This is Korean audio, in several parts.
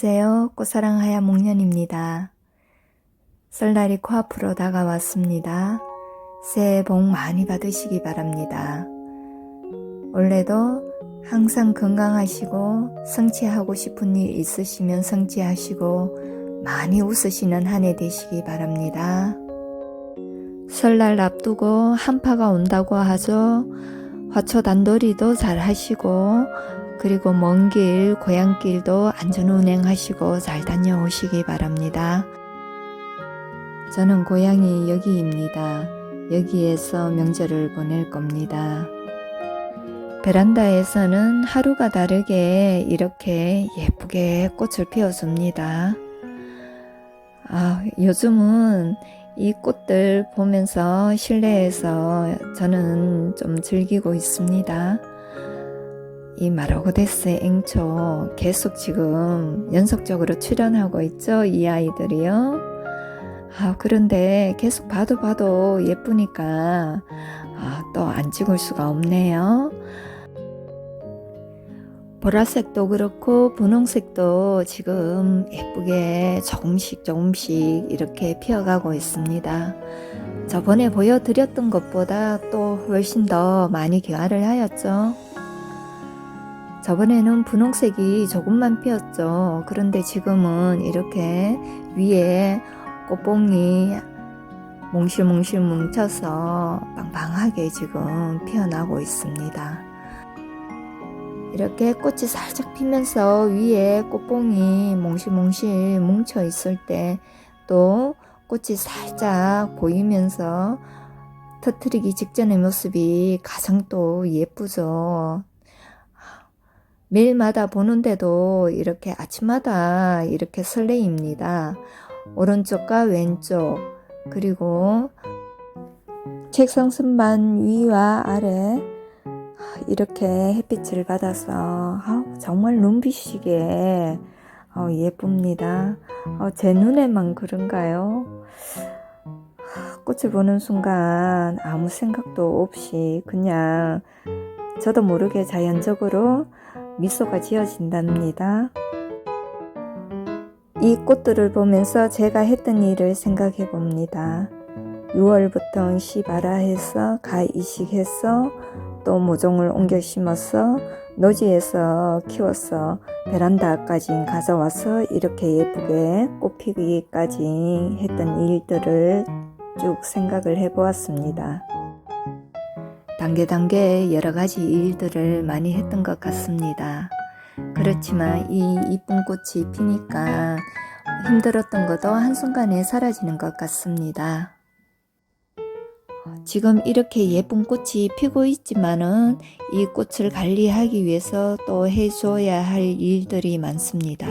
안녕하세요. 꽃사랑 하얀 목련입니다. 설날이 코앞으로 다가왔습니다. 새해 복 많이 받으시기 바랍니다. 올해도 항상 건강하시고 성취하고 싶은 일 있으시면 성취하시고 많이 웃으시는 한 해 되시기 바랍니다. 설날 앞두고 한파가 온다고 하죠. 화초 단돌이도 잘 하시고 그리고 먼 길, 고향길도 안전 운행하시고 잘 다녀오시기 바랍니다. 저는 고향이 여기입니다. 여기에서 명절을 보낼 겁니다. 베란다에서는 하루가 다르게 이렇게 예쁘게 꽃을 피워줍니다. 아, 요즘은 이 꽃들 보면서 실내에서 저는 좀 즐기고 있습니다. 이 마르고데스 앵초 계속 지금 연속적으로 출연하고 있죠. 이 아이들이요. 아, 그런데 계속 봐도 봐도 예쁘니까 아, 또 안 찍을 수가 없네요. 보라색도 그렇고 분홍색도 지금 예쁘게 조금씩 조금씩 이렇게 피어가고 있습니다. 저번에 보여드렸던 것보다 또 훨씬 더 많이 개화를 하였죠. 저번에는 분홍색이 조금만 피었죠. 그런데 지금은 이렇게 위에 꽃봉이 몽실몽실 뭉쳐서 빵빵하게 지금 피어나고 있습니다. 이렇게 꽃이 살짝 피면서 위에 꽃봉이 몽실몽실 뭉쳐 있을 때 또 꽃이 살짝 보이면서 터트리기 직전의 모습이 가장 또 예쁘죠. 매일마다 보는데도 이렇게 아침마다 이렇게 설레입니다. 오른쪽과 왼쪽, 그리고 책상 선반 위와 아래 이렇게 햇빛을 받아서 정말 눈부시게 어, 예쁩니다. 어, 제 눈에만 그런가요? 꽃을 보는 순간 아무 생각도 없이 그냥 저도 모르게 자연적으로 미소가 지어진답니다. 이 꽃들을 보면서 제가 했던 일을 생각해 봅니다. 6월부터 씨바라 해서 가 이식해서 또 모종을 옮겨 심어서 노지에서 키워서 베란다까지 가져와서 이렇게 예쁘게 꽃 피기까지 했던 일들을 쭉 생각을 해 보았습니다. 단계 단계 여러 가지 일들을 많이 했던 것 같습니다. 그렇지만 이 이쁜 꽃이 피니까 힘들었던 것도 한순간에 사라지는 것 같습니다. 지금 이렇게 예쁜 꽃이 피고 있지만은 이 꽃을 관리하기 위해서 또 해줘야 할 일들이 많습니다.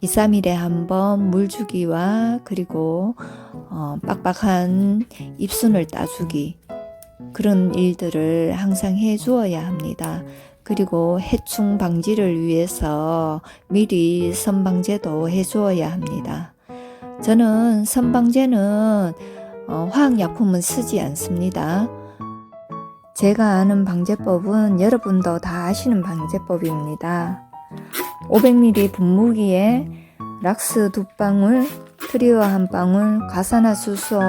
2, 3일에 한 번 물 주기와 그리고 어, 빡빡한 잎순을 따주기 그런 일들을 항상 해 주어야 합니다. 그리고 해충 방지를 위해서 미리 선방제도 해 주어야 합니다. 저는 선방제는 어, 화학약품은 쓰지 않습니다. 제가 아는 방제법은 여러분도 다 아시는 방제법입니다. 500ml 분무기에 락스 두 방울, 트리오 한 방울, 가사나 수소,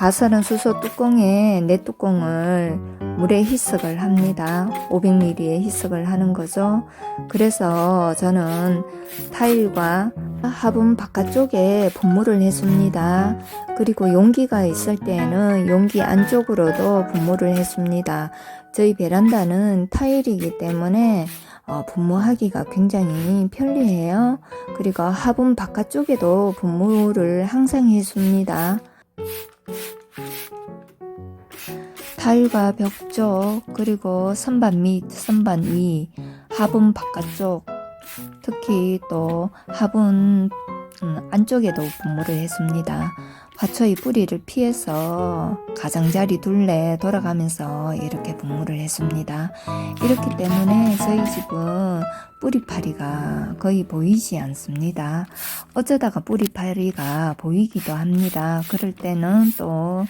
가사는 수소 뚜껑에 내 뚜껑을 물에 희석을 합니다. 500ml에 희석을 하는 거죠. 그래서 저는 타일과 화분 바깥쪽에 분무를 해줍니다. 그리고 용기가 있을 때는 용기 안쪽으로도 분무를 해줍니다. 저희 베란다는 타일이기 때문에 어, 분무하기가 굉장히 편리해요. 그리고 화분 바깥쪽에도 분무를 항상 해줍니다. 타일과 벽 쪽, 그리고 선반 밑, 선반 위, 화분 바깥쪽, 특히 또 화분 음, 안쪽에도 분무를 했습니다. 화초의 뿌리를 피해서 가장자리 둘레 돌아가면서 이렇게 분무를 했습니다. 이렇기 때문에 저희 집은 뿌리파리가 거의 보이지 않습니다. 어쩌다가 뿌리파리가 보이기도 합니다. 그럴 때는 또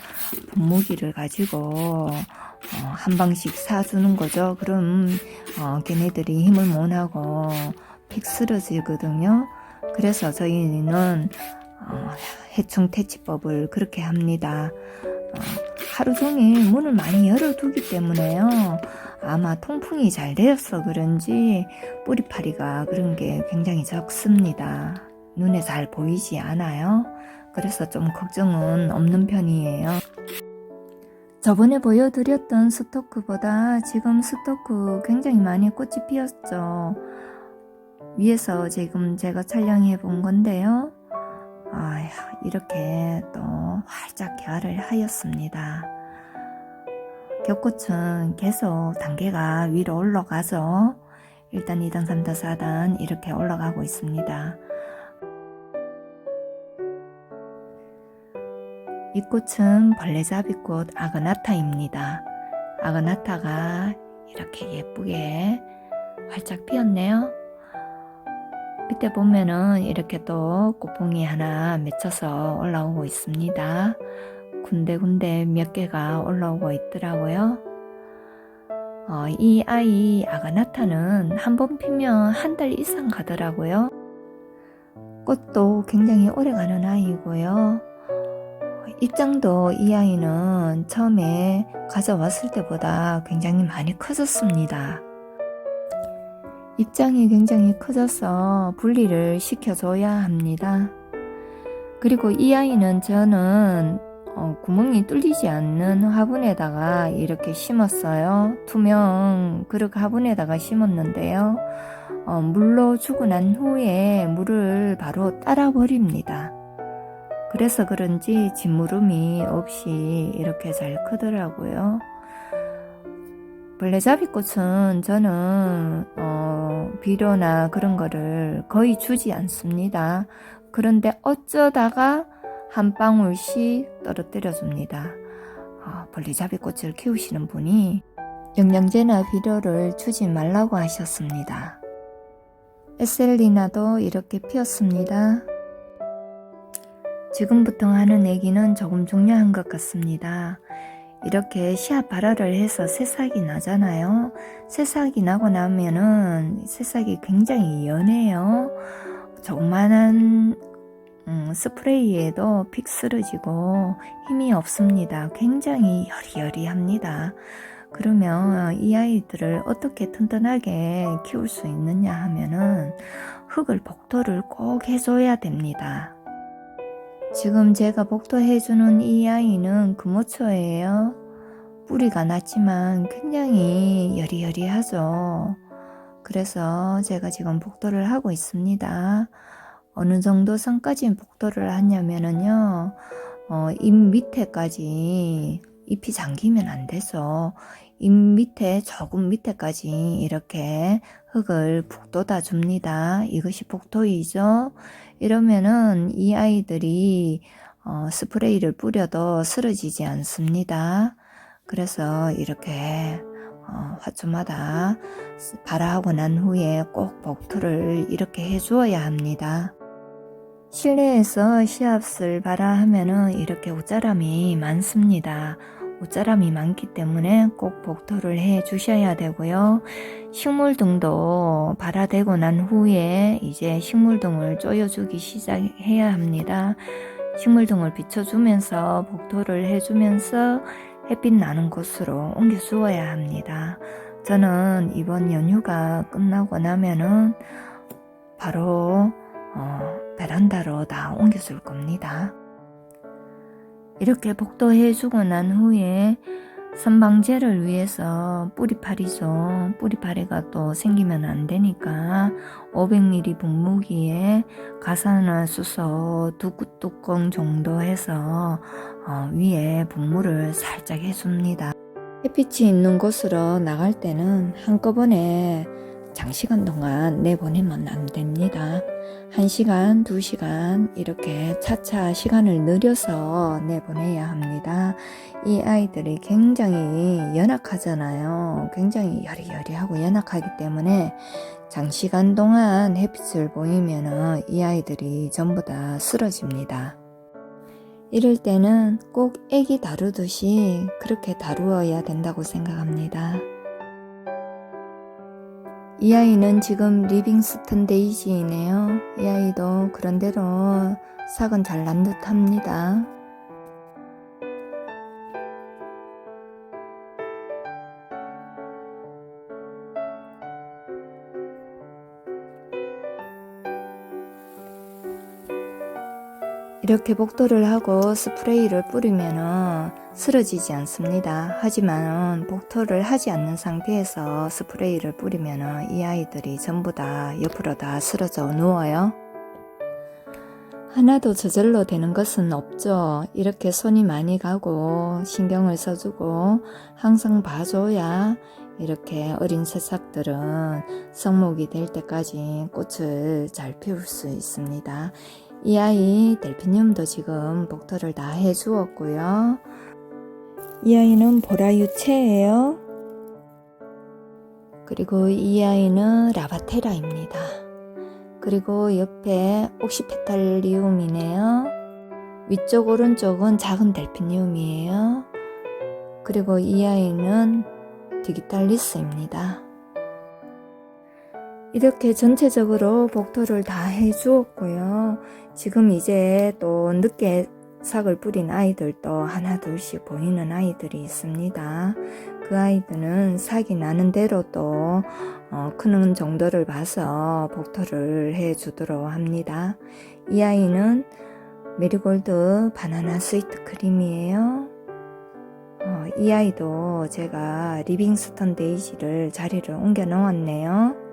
분무기를 가지고 어, 한 방씩 사주는 거죠. 그럼 어, 걔네들이 힘을 못 하고 픽 쓰러지거든요. 그래서 저희는 어, 해충 퇴치법을 그렇게 합니다. 어, 하루 종일 문을 많이 열어두기 때문에요. 아마 통풍이 잘 되어서 그런지 뿌리파리가 그런 게 굉장히 적습니다. 눈에 잘 보이지 않아요. 그래서 좀 걱정은 없는 편이에요. 저번에 보여드렸던 스토크보다 지금 스토크 굉장히 많이 꽃이 피었죠. 위에서 지금 제가 촬영해 본 건데요. 아, 이렇게 또 활짝 개화를 하였습니다. 겹꽃은 계속 단계가 위로 올라가죠. 1단, 2단, 3단, 4단 이렇게 올라가고 있습니다. 이 꽃은 벌레잡이꽃 아그나타입니다. 아그나타가 이렇게 예쁘게 활짝 피었네요. 밑에 보면은 이렇게 또 꽃봉이 하나 맺혀서 올라오고 있습니다. 군데군데 몇 개가 올라오고 있더라고요. 어, 이 아이 아가나타는 한 번 피면 한 달 이상 가더라고요. 꽃도 굉장히 오래 가는 아이고요. 입장도 이 아이는 처음에 가져왔을 때보다 굉장히 많이 커졌습니다. 입장이 굉장히 커져서 분리를 시켜줘야 합니다. 그리고 이 아이는 저는 어, 구멍이 뚫리지 않는 화분에다가 이렇게 심었어요. 투명 그릇 화분에다가 심었는데요. 어, 물로 주고 난 후에 물을 바로 따라 버립니다. 그래서 그런지 짓무름이 없이 이렇게 잘 크더라고요. 벌레잡이꽃은 저는 어, 비료나 그런 거를 거의 주지 않습니다. 그런데 어쩌다가 한 방울씩 떨어뜨려 줍니다. 어, 벌레잡이꽃을 키우시는 분이 영양제나 비료를 주지 말라고 하셨습니다. 에셀리나도 이렇게 피었습니다. 지금부터 하는 얘기는 조금 중요한 것 같습니다. 이렇게 씨앗 발화를 해서 새싹이 나잖아요. 새싹이 나고 나면은 새싹이 굉장히 연해요. 조그만한 음, 스프레이에도 픽 쓰러지고 힘이 없습니다. 굉장히 여리여리합니다. 그러면 이 아이들을 어떻게 튼튼하게 키울 수 있느냐 하면은 흙을 복토를 꼭 해줘야 됩니다. 지금 제가 복도해주는 이 아이는 금오초예요. 뿌리가 낮지만 굉장히 여리여리하죠. 그래서 제가 지금 복도를 하고 있습니다. 어느 정도 선까지 복도를 하냐면은요, 어, 잎 밑에까지 잎이 잠기면 안 되죠. 잎 밑에 조금 밑에까지 이렇게 흙을 푹 돋아 줍니다. 이것이 복토이죠. 이러면은 이 아이들이 어, 스프레이를 뿌려도 쓰러지지 않습니다. 그래서 이렇게 어, 화초마다 발화하고 난 후에 꼭 복토를 이렇게 해주어야 합니다. 실내에서 시합을 발화하면은 이렇게 옷자람이 많습니다. 옷자람이 많기 때문에 꼭 복토를 해 주셔야 되고요. 식물등도 발화되고 난 후에 이제 식물등을 쪼여주기 시작해야 합니다. 식물등을 비춰주면서 복토를 해주면서 햇빛 나는 곳으로 옮겨 주어야 합니다. 저는 이번 연휴가 끝나고 나면은 바로 어, 베란다로 다 옮겨줄 겁니다. 이렇게 복도해 주고 난 후에 선방제를 위해서 뿌리파리죠. 뿌리파리가 또 생기면 안 되니까 500ml 분무기에 가사나 수소 두 뚜껑 정도 해서 어, 위에 분무를 살짝 해줍니다. 햇빛이 있는 곳으로 나갈 때는 한꺼번에 장시간 동안 내보내면 안 됩니다. 1시간, 2시간 이렇게 차차 시간을 늘려서 내보내야 합니다. 이 아이들이 굉장히 연약하잖아요. 굉장히 여리여리하고 연약하기 때문에 장시간 동안 햇빛을 보이면 이 아이들이 전부 다 쓰러집니다. 이럴 때는 꼭 애기 다루듯이 그렇게 다루어야 된다고 생각합니다. 이 아이는 지금 리빙스턴 데이지이네요. 이 아이도 그런대로 삭은 잘 난 듯합니다. 이렇게 복도를 하고 스프레이를 뿌리면은 쓰러지지 않습니다. 하지만 복토를 하지 않는 상태에서 스프레이를 뿌리면은 이 아이들이 전부 다 옆으로 다 쓰러져 누워요. 하나도 저절로 되는 것은 없죠. 이렇게 손이 많이 가고 신경을 써주고 항상 봐줘야 이렇게 어린 새싹들은 성목이 될 때까지 꽃을 잘 피울 수 있습니다. 이 아이 델피늄도 지금 복토를 다 해주었고요. 이 아이는 보라유채예요. 그리고 이 아이는 라바테라입니다. 그리고 옆에 옥시페탈리움이네요. 위쪽 오른쪽은 작은 델피늄이에요. 그리고 이 아이는 디기탈리스입니다. 이렇게 전체적으로 복토를 다 해주었고요. 지금 이제 또 늦게 삭을 뿌린 아이들도 하나 둘씩 보이는 아이들이 있습니다. 그 아이들은 삭이 나는 대로 또 어, 크는 정도를 봐서 복토를 해주도록 합니다. 이 아이는 메리골드 바나나 스위트 크림이에요. 어, 이 아이도 제가 리빙스턴 데이지를 자리를 옮겨 놓았네요.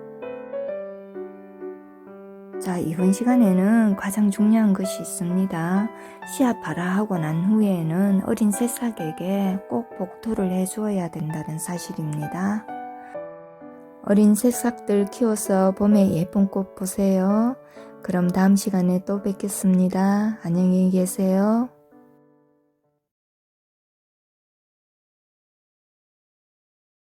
자, 이번 시간에는 가장 중요한 것이 있습니다. 씨앗 발화하고 난 후에는 어린 새싹에게 꼭 복토를 해주어야 된다는 사실입니다. 어린 새싹들 키워서 봄에 예쁜 꽃 보세요. 그럼 다음 시간에 또 뵙겠습니다. 안녕히 계세요.